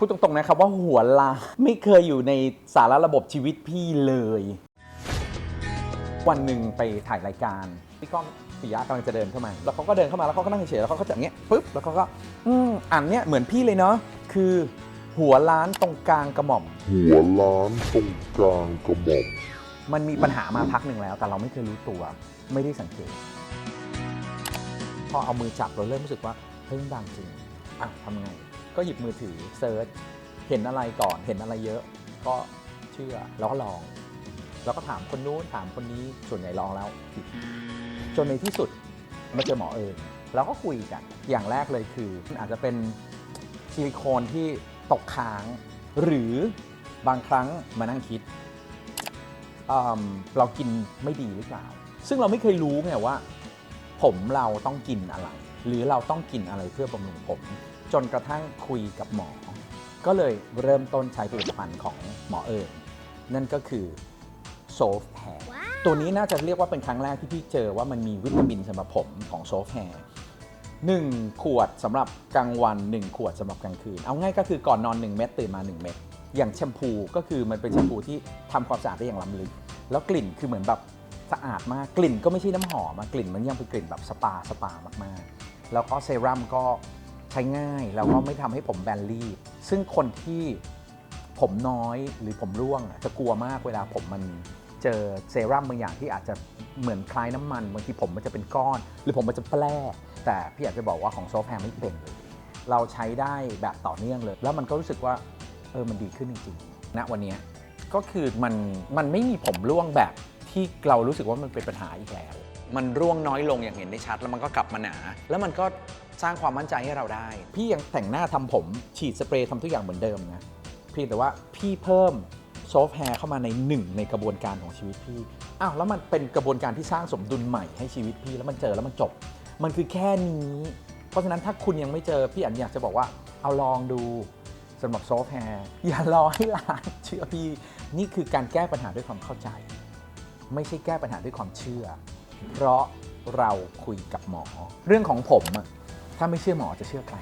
พูดตรงๆนะครับว่าหัวลาไม่เคยอยู่ในสารระบบชีวิตพี่เลย วันหนึ่งไปถ่ายรายการพี่ก้องปิยะกำลังจะเดินเข้ามา แล้วเขาก็เดินเข้ามาแล้วเขาก็นั่งเฉยๆแล้วเขาก็จะอย่างเงี้ยปุ๊บแล้วเขาก็อืมอันเนี้ยเหมือนพี่เลยเนาะคือ หัวล้านตรงกลางกระหม่อม หัวล้านตรงกลางกระหม่อมมันมีปัญหามาพักหนึ่งแล้ว แต่เราไม่เคยรู้ตัว ไม่ได้สังเกต พอเอามือจับเราเริ่มรู้สึกว่าเฮ้ยมันดังจริงอะทำไง ก็หยิบมือถือเซิร์ชเห็นอะไรก่อนเห็นอะไรเยอะ ก็เชื่อแล้วก็ลอง แล้วก็ถามคนนู้นถามคนนี้ส่วนใหญ่ลองแล้วผิดจนในที่สุดมาเจอหมอเอิญแล้วก็คุยกันอย่างแรกเลยคืออาจจะเป็นซิลิโคนที่ตกค้าง หรือบางครั้งมานั่งคิดอืมเรากินไม่ดีหรือเปล่า ซึ่งเราไม่เคยรู้ไงว่า ผมเราต้องกินอะไร หรือเราต้องกินอะไรเพื่อบำรุงผม จนกระทั่งคุยกับหมอ ก็เลยเริ่มต้นใช้ผลิตภัณฑ์ของหมอเอิญนั่นก็คือโซฟแฮร์ตัวนี้น่าจะเรียกว่าเป็นครั้งแรกที่พี่เจอว่ามันมีวิตามินสำหรับผมของโซฟแฮร์หนึ่งขวดสำหรับกลางวัน 1 ขวดสำหรับกลางคืน เอาง่ายก็คือก่อนนอน 1 เม็ดตื่นมา 1 เม็ดอย่างแชมพูก็คือมันเป็นแชมพูที่ทำความสะอาดได้อย่างล้ำลึก แล้วกลิ่นคือเหมือนแบบสะอาดมากกลิ่นก็ไม่ใช่น้ำหอมอะกลิ่นมันยังเป็นกลิ่นแบบสปาสปามากๆ แล้วก็เซรั่มก็ใช้ง่ายแล้วก็ไม่ทำให้ผมแบนรีบ ซึ่งคนที่ผมน้อยหรือผมร่วงจะกลัวมากเวลาผมมันเจอเซรั่มบางอย่างที่อาจจะเหมือนคล้ายน้ำมันบางทีผมมันจะเป็นก้อน หรือผมมันจะแปร่แต่พี่อยากจะบอกว่าของโซฟแฮมไม่เป็นเลยเราใช้ได้แบบต่อเนื่องเลย แล้วมันก็รู้สึกว่าเออมันดีขึ้นจริงๆณวันนี้ก็คือมันมันไม่มีผมร่วงแบบที่เรารู้สึกว่ามันเป็นปัญหาอีกแล้ว มันร่วงน้อยลงอย่างเห็นได้ชัด แล้วมันก็กลับมาหนา แล้วมันก็สร้างความมั่นใจให้เราได้ พี่ยังแต่งหน้าทำผมฉีดสเปรย์ทำทุกอย่างเหมือนเดิมนะเพียงแต่ว่าพี่เพิ่มซอฟต์แฮร์เข้ามาในหนึ่งในกระบวนการของชีวิตพี่อ้าวแล้วมันเป็นกระบวนการที่สร้างสมดุลใหม่ให้ชีวิตพี่แล้วมันเจอแล้วมันจบ มันคือแค่นี้ เพราะฉะนั้นถ้าคุณยังไม่เจอพี่อันอยากจะบอกว่าเอาลองดูสำหรับซอฟต์แฮร์อย่ารอให้ร้านเชื่อพี่นี่คือการแก้ปัญหาด้วยความเข้าใจ ไม่ใช่แก้ปัญหาด้วยความเชื่อ เพราะเราคุยกับหมอ เรื่องของผมอะถ้าไม่เชื่อหมอจะเชื่อใคร